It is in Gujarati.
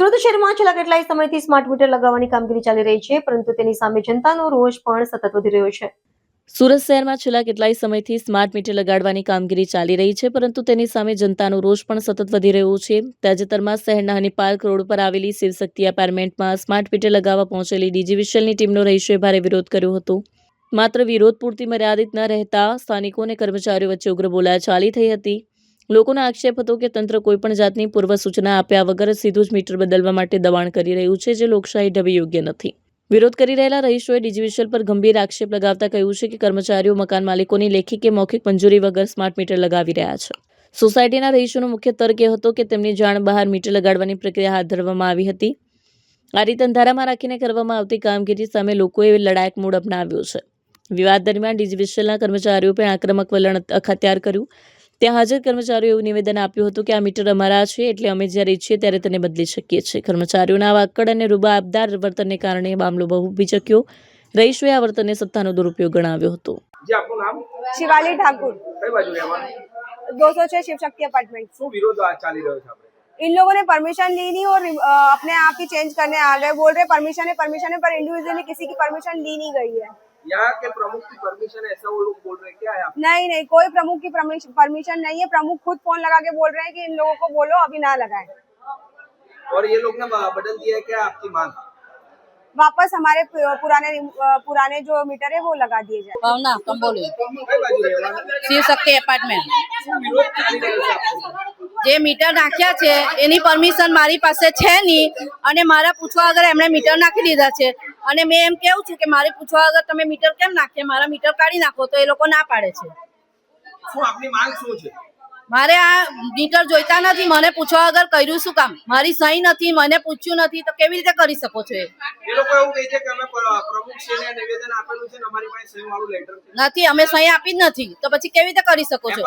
સુરત શહેરમાં છેલ્લા કેટલાય સમયથી સ્માર્ટ મીટર લગાવવાની કામગીરી ચાલી રહી છે, પરંતુ તેની સામે જનતાનો રોષ પણ સતત વધી રહ્યો છે. સુરત શહેરમાં છેલ્લા કેટલાય સમયથી સ્માર્ટ મીટર લગાડવાની કામગીરી ચાલી રહી છે, પરંતુ તેની સામે જનતાનો રોષ પણ સતત વધી રહ્યો છે. તાજેતરમાં શહેરના હની પાર્ક રોડ પર આવેલી શિવશક્તિ એપાર્ટમેન્ટમાં સ્માર્ટ મીટર લગાવવા પહોંચેલી ડીજીવીસીએલની ટીમનો રહીશોએ ભારે વિરોધ કર્યો હતો. માત્ર વિરોધ પૂરતી મર્યાદિત ન રહેતા સ્થાનિકો અને કર્મચારીઓ વચ્ચે ઉગ્ર બોલાચાલી થઈ હતી. લોકોનો આક્ષેપ હતો કે તંત્ર કોઈપણ જાતની પૂર્વ સૂચના આપ્યા વગર સીધું જ મીટર બદલવા માટે દબાણ કરી રહ્યું છે, જે લોકશાહી ઢબે યોગ્ય નથી. વિરોધ કરી રહેલા રહીશોએ ડિજિવિશલ પર ગંભીર આક્ષેપ લગાવતા કહ્યું છે કે કર્મચારીઓ, મકાન માલિકોની લેખી કે મૌખિક મંજૂરી વગર સ્માર્ટ મીટર લગાવી રહ્યા છે. સોસાયટીના રહીશોનો મુખ્ય તર્ક એ હતો કે તેમની જાણ બહાર મીટર લગાડવાની પ્રક્રિયા હાથ ધરવામાં આવી હતી. આ રીતે અંધારામાં રાખીને કરવામાં આવતી કામગીરી સામે લોકોએ લડાયક મૂડ અપનાવ્યો છે. વિવાદ દરમિયાન ડીજીવીસીએલના કર્મચારીઓ પણ આક્રમક વલણ અખત્યાર કર્યું. ત્યાં હાજર કર્મચારીઓ એવું નિવેદન આપ્યું હતું કે આ મીટર અમારા છે એટલે અમે જ્યારે ઈચ્છીએ ત્યારે તેને બદલી શકીએ છીએ કર્મચારીઓના આવા અક્કડ અને રૂબાબદાર વર્તનને કારણે મામલો બહુ ભીચક્યો રહીશોએ આ વર્તનને સત્તાનો દુરુપયોગ ગણાવ્યો હતો જી આપનું નામ शिवाली ठाकुर કઈ બાજુ રહેવાનું दो सौ छह शिव शक्ति अपार्टमेंट શું વિરોધ આ ચાલી રહ્યો છે આપણે इन लोगों ने परमिशन ली नहीं और अ, अपने आप ही चेंज करने आ गए बोल रहे परमिशन है परमिशन है पर इंडिविजुअली किसी की परमिशन ली नहीं गई है यहाँ के प्रमुख की परमिशन है ऐसा वो लोग बोल रहे हैं क्या है आप नहीं नहीं कोई प्रमुख की परमिशन नहीं है प्रमुख खुद फोन लगा के बोल रहे हैं कि इन लोगों को बोलो अभी ना लगाए और ये लोग ने ब- बदल दिया है क्या आपकी मांग वापस हमारे पु- पुराने अ, पुराने जो मीटर है वो लगा दिए जाए ભાવના કંબોલી કઈ બાજુ રહેવાનું શિવ શક્તિ એપાર્ટમેન્ટ શું વિરોધ ચાલી રહ્યો છે આપનો? જે મીટર નાખ્યા છે એની પરમિશન મારી પાસે છે નહીં અને મારા પૂછવા વગર એમણે મીટર નાખી દીધા છે અને મેં એમ કેવું છું કે મારે પૂછવા વગર તમે મીટર કેમ નાખીએ? મારા મીટર કાઢી નાખો તો એ લોકો ના પાડે છે. શું આપની માંગ શું છે? મારે આ મીટર જોઈતા નથી મને પૂછવા વગર કર્યું શું કામ? મારી સહી નથી મને પૂછ્યું નથી તો કેવી રીતે કરી શકો છો એ? લોકો એવું કહે છે કે અમે પ્ર- પ્રમુખ શ્રીને નિવેદન આપેલું છે અમારી પાસે સહી વાળું લેટર નથી અમે સહી આપી જ નથી તો પછી કેવી રીતે કરી શકો છો?